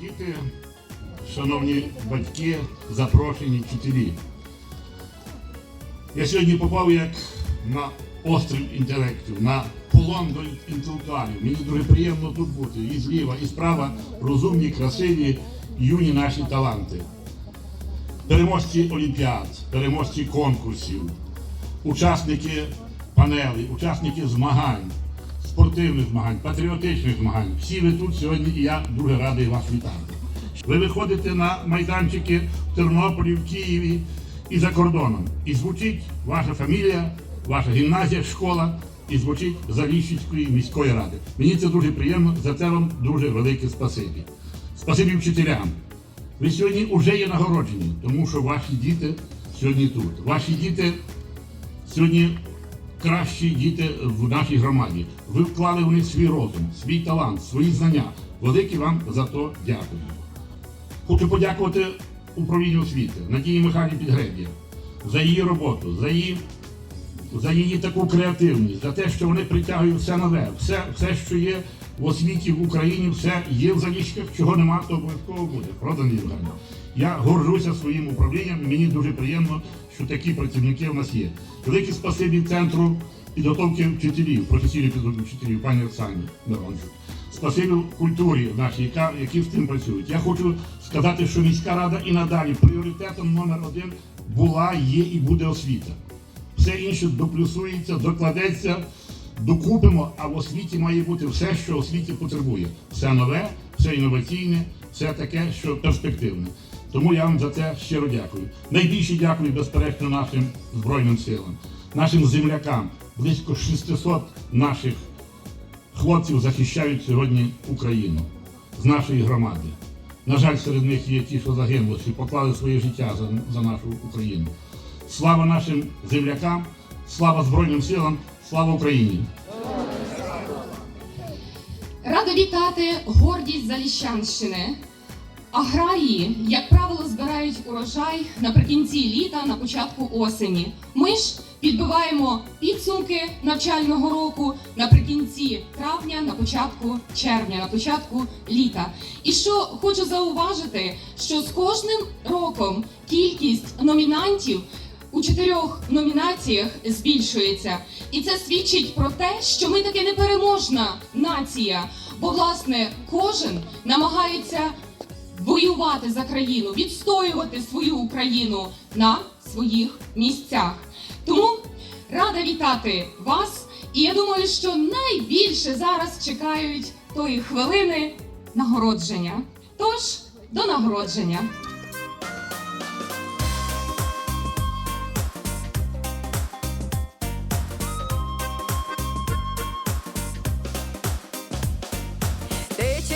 діти, шановні батьки, запрошені вчителі. Я сьогодні попав як на острів інтелектів, на полон до інтелектуалів. Мені дуже приємно тут бути. І зліва, і справа розумні, красиві, юні наші таланти. Переможці олімпіад, переможці конкурсів, учасники панелей, учасники змагань, спортивних змагань, патріотичних змагань. Всі ви тут сьогодні, і я дуже радий вас вітати. Ви виходите на майданчики в Тернополі, в Києві і за кордоном. І звучить ваша фамілія, ваша гімназія, школа, і звучить Заліщицької міської ради. Мені це дуже приємно, за це вам дуже велике спасибі. Спасибі вчителям. Ви сьогодні вже є нагороджені, тому що ваші діти сьогодні тут. Ваші діти сьогодні кращі діти в нашій громаді. Ви вклали в них свій розум, свій талант, свої знання. Велике вам за то дякую. Хочу подякувати управлінню освіти Надії Михайлі Підгреб'я за її роботу, за її, за її таку креативність, за те, що вони притягують все нове, все, все, що є в освіті в Україні, все є в заліщиках, чого нема, то обов'язково буде. Правда, Михайлівна? Я горжуся своїм управлінням, мені дуже приємно, що такі працівники в нас є. Велике спасибі центру підготовки вчителів, професійної підготовки вчителів, пані Оксані Мирончук. Спасибі культурі нашій, яка, які з цим працюють. Я хочу сказати, що міська рада і надалі пріоритетом номер один була, є і буде освіта. Все інше доплюсується, докладеться, докупимо, а в освіті має бути все, що освіті потребує. Все нове, все інноваційне, все таке, що перспективне. Тому я вам за це щиро дякую. Найбільше дякую, безперечно, нашим Збройним силам, нашим землякам. Близько 600 наших хлопців захищають сьогодні Україну з нашої громади. На жаль, серед них є ті, що загинули, що поклали своє життя за, за нашу Україну. Слава нашим землякам, слава Збройним силам, слава Україні! Рада вітати гордість Заліщанщини. Аграрії, як правило, збирають урожай наприкінці літа, на початку осені. Ми ж підбиваємо підсумки навчального року наприкінці травня, на початку червня, на початку літа. І що хочу зауважити, що з кожним роком кількість номінантів у чотирьох номінаціях збільшується. І це свідчить про те, що ми таки непереможна нація. Бо, власне, кожен намагається воювати за країну, відстоювати свою Україну на своїх місцях. Тому рада вітати вас. І я думаю, що найбільше зараз чекають тої хвилини нагородження. Тож до нагородження.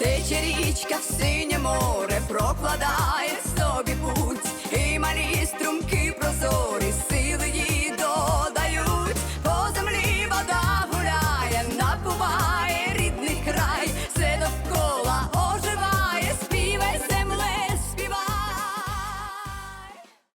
Тече річка в синє море, прокладає